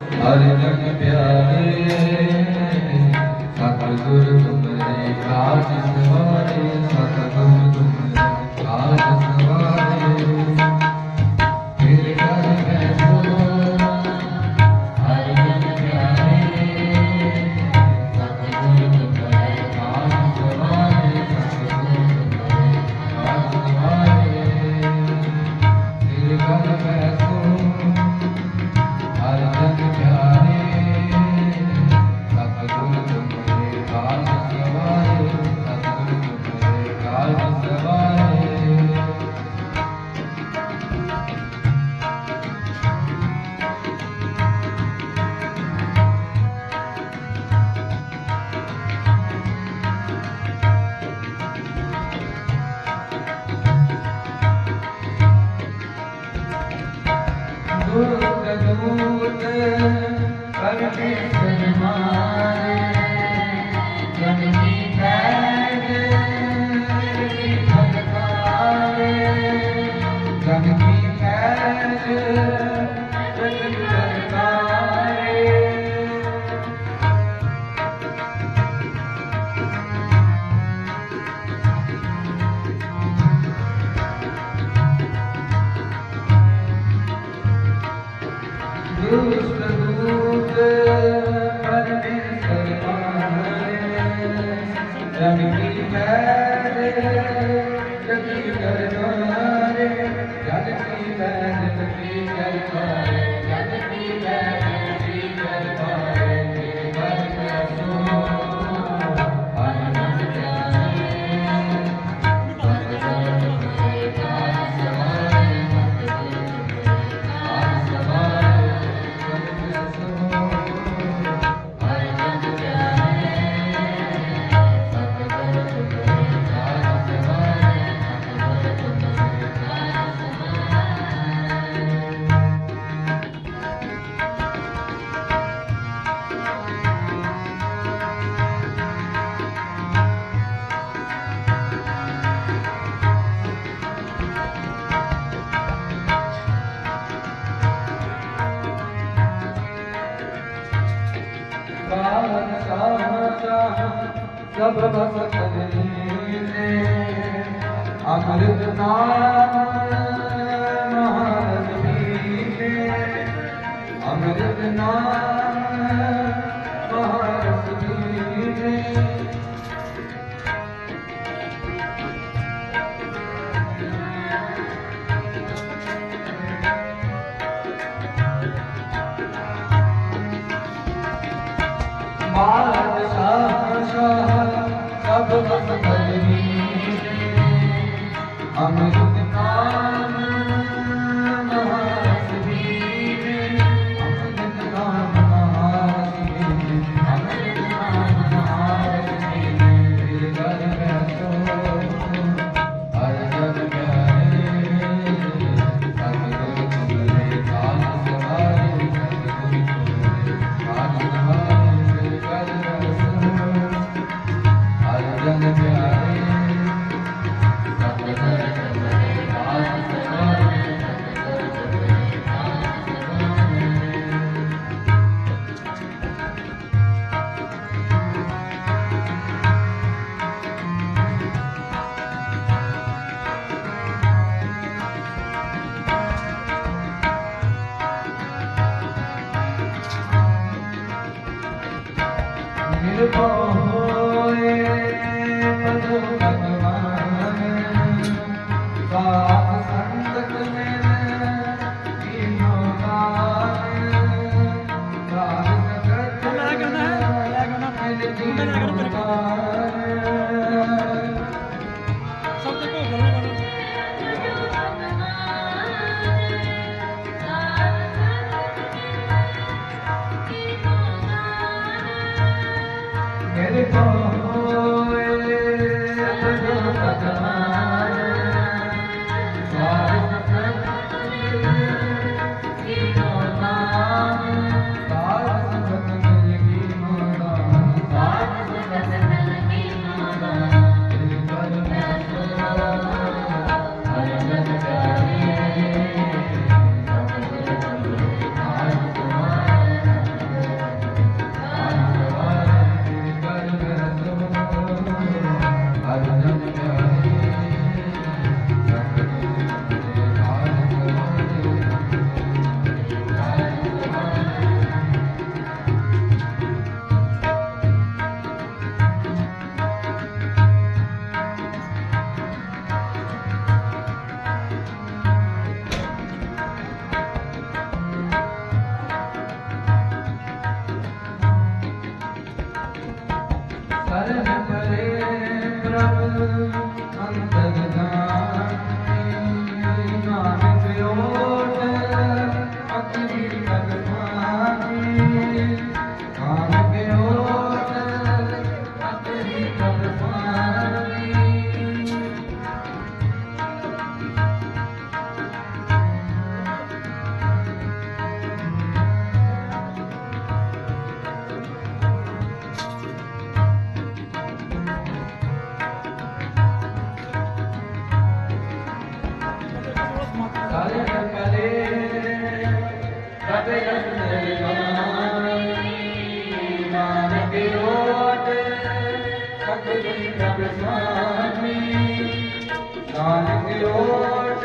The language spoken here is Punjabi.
ਅਰਜਨ ਪਿਆਰੇ, ਸਤਿਗੁਰ ਤੁਮਰੇ ਕਾਜ ਸਵਾਰੇ, ਸਤਿਗੁਰ ਤੁਮਰੇ ਕਾਜ ਸਵਾਰੇ। ਤੇਰੇ ਘਰ ਮੈਂ ਸੋ ਅਰਜਨ ਪਿਆਰੇ, ਸਤਿਗੁਰ ਤੁਮਰੇ ਕਾਜ ਸਵਾਰੇ, ਸਤਿਗੁਰ ਤੁਮਰੇ ਕਾਜ ਸਵਾਰੇ। ਤੇਰੇ ਘਰ ਮੈਂ ਸੋ Amen. ਰਵੀ ਕੀ ਮੈਂ ਦੇ ਜਗੀ ਕਰੇ। सब बखन अमृत नारायण અમૃત the ball. go. 나는 સ્વામી નાનક રોજ